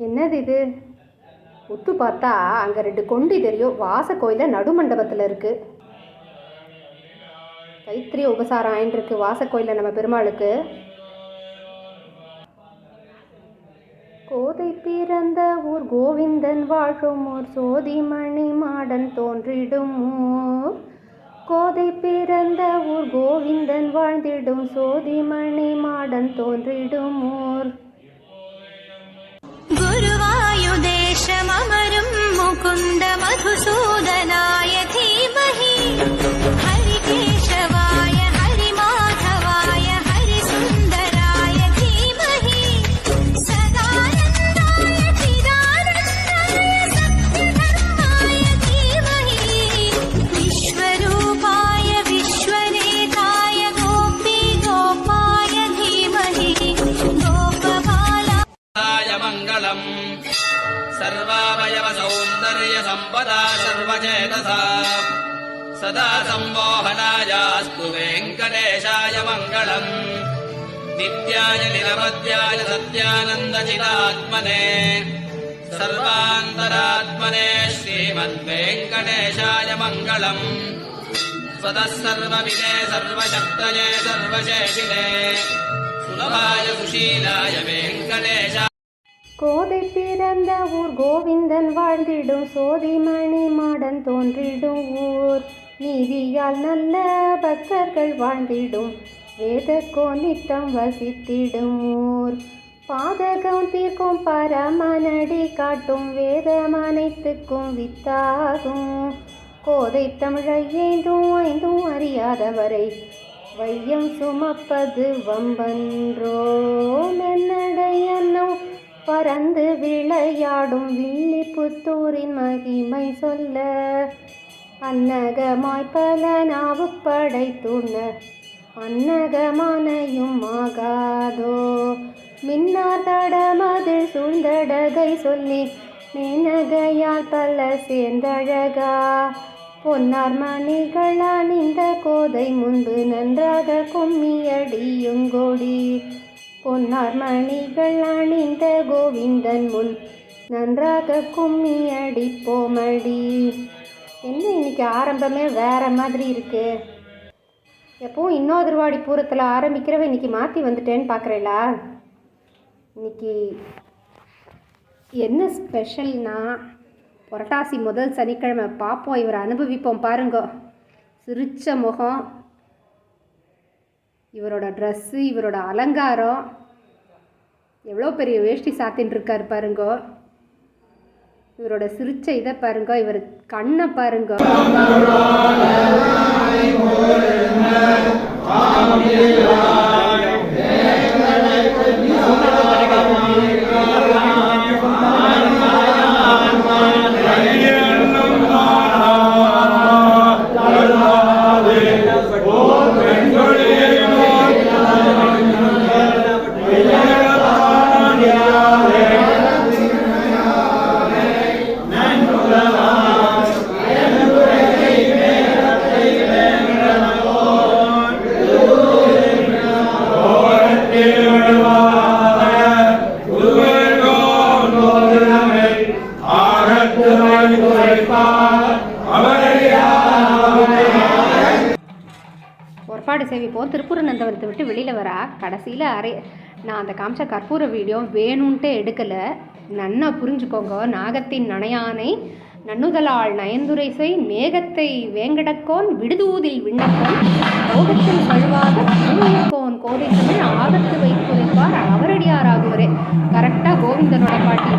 என்னது இது? உத்து பார்த்தா அங்கே ரெண்டு கொண்டி தெரியும். வாச கோயிலில் நடுமண்டபத்தில் இருக்குது தைத்திரிய உபசாரம் ஆயின்றிருக்கு வாச கோயிலில் நம்ம பெருமாளுக்கு. கோதை பிறந்த ஊர் கோவிந்தன் வாழும் ஊர் சோதிமணி மாடன் தோன்றிடும் ஊர். கோதை பிறந்த ஊர் கோவிந்தன் வாழ்ந்திடும் சோதிமணி மாடன் தோன்றிடும் ஊர். सदा सम्मोहनायास्तु वेङ्कटेशाय मङ्गलम् नित्याय निरवध्याय सत्यानन्दचिदात्मने सर्वान्तरात्मने श्रीमद्वेङ्कटेशाय मङ्गलम् स्वतः सर्वविदे सर्वशक्तये सर्वशेषिणे सुलभाय सुशीलाय वेङ्कटेश கோதை பிறந்த ஊர் கோவிந்தன் வாழ்ந்திடும் சோதிமணி மாடன் தோன்றிடும் ஊர். நீதியால் நல்ல பக்தர்கள் வாழ்ந்திடும் வேத கோனித்தம் வசித்திடும் ஊர். பாதகம் தீர்க்கும் பரமனடி காட்டும் வேதம் அனைத்துக்கும் வித்தாகும். கோதை தமிழை ஏந்தும் ஐந்தும் அறியாதவரை வையம் சுமப்பது வம்பன்றோ என்னடையன்னோ பறந்து விளையாடும் வில்லிபுத்தூரின் மகிமை சொல்ல அன்னகமாய் பல நாவு படைத்துண அன்னகமானையும் ஆகாதோ? மின்னார் தடமது சூழ்ந்தடகை சொல்லி நினகையால் பல சேர்ந்தழகா? பொன்னார் மணிகளான் இந்த கோதை முன்பு நன்றாக கும்மியடியுங்கோடி பொன்னார் மணிகள் அணிந்த கோவிந்தன் முன் நன்றாக கும்மி அடிப்போமடி. என்ன இன்னைக்கு ஆரம்பமே வேற மாதிரி இருக்கு? எப்பவும் இன்னொருவாடி பூரத்தில் ஆரம்பிக்கிறவ இன்னைக்கு மாற்றி வந்துட்டேன்னு பார்க்குறீங்களா இன்னைக்கு என்ன ஸ்பெஷல்னா புரட்டாசி முதல் சனிக்கிழமை பார்ப்போம் இவரை அனுபவிப்போம் பாருங்க. சிரிச்ச முகம். இவரோட ட்ரெஸ்ஸு இவரோட அலங்காரம். எவ்வளோ பெரிய வேஷ்டி சாத்தின்னு இருக்கார் பாருங்கோ. இவரோட சிரிச்ச இதை பாருங்க இவர் கண்ணை பாருங்க. ஆ சேவிப்போம் திருப்பூர நந்தவரத்தை விட்டு வெளியில் வரா கடைசியில் அரை நான் அந்த காமிச்ச கற்பூர வீடியோ வேணும்ன்ட்டு எடுக்கலை. நன்னா புரிஞ்சுக்கோங்க. நாகத்தின் நனையானை நன்னுதலால் நயந்துரை செய் மேகத்தை வேங்கடக்கோன் விடுதூதில் விண்ணப்பம் லோகத்தில் வழுவாத பூமியக்கோன் கோதை தமிழ் ஆபத்து வைத்துரைப்பார் அவரடியாராகுவரே. கரெக்டாக கோவிந்தனோட பாட்டி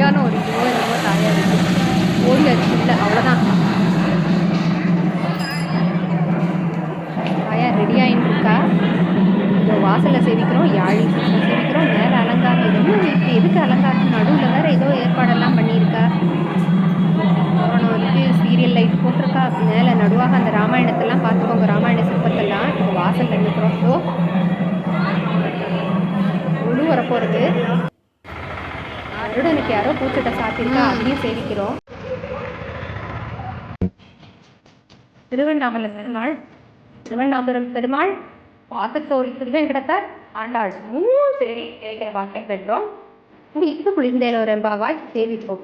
சரியான ஒரு இதுவோ என்னமோ தாயார் இருக்கு ஓடியாச்சு இல்லை அவ்வளோதான் தாயார் ரெடி ஆகிட்டு இருக்கா இதோ வாசலில் சேவிக்கிறோம் யாழி சேவிக்கிறோம் மேலே அலங்காரம் எதுவும் இப்போ எதுக்கு அலங்காரம்? நடுவில் வேற ஏதோ ஏற்பாடெல்லாம் பண்ணியிருக்கா. அப்புறம் வந்து சீரியல் லைட் போட்டிருக்கா. மேலே நடுவாக அந்த ராமாயணத்தெல்லாம் பார்த்துக்கோங்க. ராமாயண சிற்பத்தெல்லாம் இப்போ வாசலில் நிற்கிறோம். ஸோ முழு வரப்போகிறது அருடனுக்கு யாரோ பூச்சட்டை சாத்திருக்கா அதையும் சேவிக்கிறோம் திருவண்ணாமலை பெருமாள் திருவண்ணாமலம் பெருமாள் பாதத்தோடி திருவேங்கடத்தார் ஆண்டாள். மூணு சரி கேட்கிற வாக்கை பெற்றோம் இது குளிர்ந்தேலோரெம்பாவாய் சேவிப்போம்.